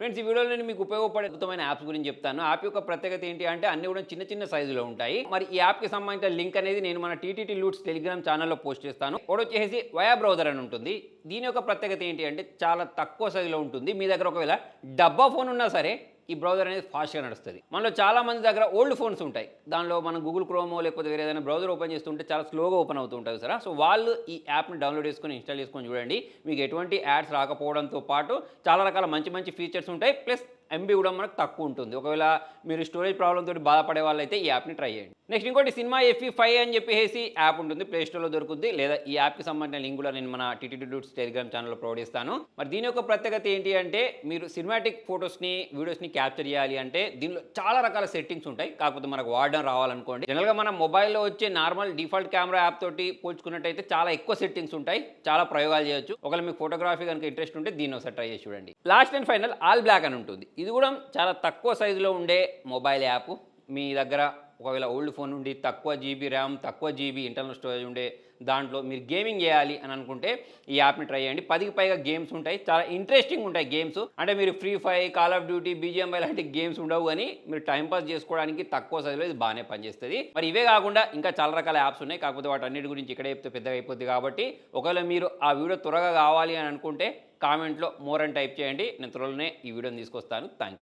Friends ఈ వీడియోలో నేను మీకు ఉపయోగపడే అద్భుతమైన యాప్స్ గురించి చెప్తాను. యాప్ యొక్క ప్రత్యేకత ఏంటి అంటే అన్ని కూడా చిన్న చిన్న సైజులో ఉంటాయి. మరి ఈ యాప్కి సంబంధించిన లింక్ అనేది నేను మన T T T loots Telegram ఛానల్లో పోస్ట్ చేస్తాను. ఒకటి వచ్చేసి వయా బ్రౌజర్ అని ఉంటుంది. దీని యొక్క ప్రత్యేకత ఏంటి అంటే చాలా తక్కువ సైజులో ఉంటుంది. మీ దగ్గర ఒకవేళ డబ్బా ఫోన్ ఉన్నా సరే ఈ బ్రౌజర్ అనేది ఫాస్ట్గా నడుస్తుంది. మనలో చాలా మంది దగ్గర ఓల్డ్ ఫోన్స్ ఉంటాయి. దానిలో మనం గూగుల్ క్రోమో లేకపోతే వేరే ఏదైనా బ్రౌజర్ ఓపెన్ చేస్తుంటే చాలా స్లోగా ఓపెన్ అవుతూ ఉంటుంది సరే సో వాళ్ళు ఈ యాప్ని డౌన్లోడ్ చేసుకొని ఇన్స్టాల్ చేసుకొని చూడండి. మీకు ఎటువంటి యాడ్స్ రాకపోవడంతో పాటు చాలా రకాల మంచి మంచి ఫీచర్స్ ఉంటాయి. ప్లస్ ఎంబీ కూడా మనకు తక్కువ ఉంటుంది. ఒకవేళ మీరు స్టోరేజ్ ప్రాబ్లమ్ తోటి బాధపడే వాళ్ళైతే ఈ యాప్ని ట్రై చేయండి. నెక్స్ట్ ఇంకోటి సినిమా ఎఫ్ఈ ఫైవ్ అని చెప్పేసి యాప్ ఉంటుంది. ప్లే స్టోర్లో దొరుకుతుంది లేదా ఈ యాప్కి సంబంధించిన లింక్ కూడా నేను మన టీటీడీ డూట్స్ టెలిగ్రామ్ ఛానల్లో ప్రొవైడ్ చేస్తాను. మరి దీని యొక్క ప్రత్యేకత ఏంటి అంటే మీరు సినిమాటిక్ ఫొటోస్ని వీడియోస్ని క్యాప్చర్ చేయాలి అంటే దీనిలో చాలా రకాల సెట్టింగ్స్ ఉంటాయి. కాకపోతే మనకు వాడడం రావాలనుకోండి. జనరల్గా మన మొబైల్లో వచ్చే నార్మల్ డిఫాల్ట్ కెమెరా యాప్ తోటి పోల్చుకున్నట్టయితే చాలా ఎక్కువ సెట్టింగ్స్ ఉంటాయి. చాలా ప్రయోగాలు చేయొచ్చు. ఒకవేళ మీకు ఫోటోగ్రఫీ కనుక ఇంట్రెస్ట్ ఉంటే దీన్ని ఒకసారి ట్రై చేసి చూడండి. Last and final all black అని ఉంటుంది. ఇది కూడా చాలా తక్కువ సైజులో ఉండే మొబైల్ యాప్ మీ దగ్గర ఒకవేళ ఓల్డ్ ఫోన్ ఉండి తక్కువ జీబీ ర్యామ్ తక్కువ జీబీ ఇంటర్నల్ స్టోరేజ్ ఉండే దాంట్లో మీరు గేమింగ్ చేయాలి అని అనుకుంటే ఈ యాప్ని ట్రై చేయండి. పదికి పైగా గేమ్స్ ఉంటాయి. చాలా ఇంట్రెస్టింగ్ ఉంటాయి గేమ్స్ అంటే మీరు free fire call of duty BGMI లాంటి గేమ్స్ ఉండవు కానీ మీరు టైంపాస్ చేసుకోవడానికి తక్కువ సైజులో ఇది బాగానే పనిచేస్తుంది. మరి ఇవే కాకుండా ఇంకా చాలా రకాల యాప్స్ ఉన్నాయి. కాకపోతే వాటి అన్నిటి గురించి ఇక్కడే చెప్తే పెద్దగా అయిపోద్ది కాబట్టి ఒకవేళ మీరు ఆ వీడియో త్వరగా కావాలి అని అనుకుంటే కామెంట్లో మోర్ అని టైప్ చేయండి. నేను త్వరలోనే ఈ వీడియోని తీసుకొస్తాను. థ్యాంక్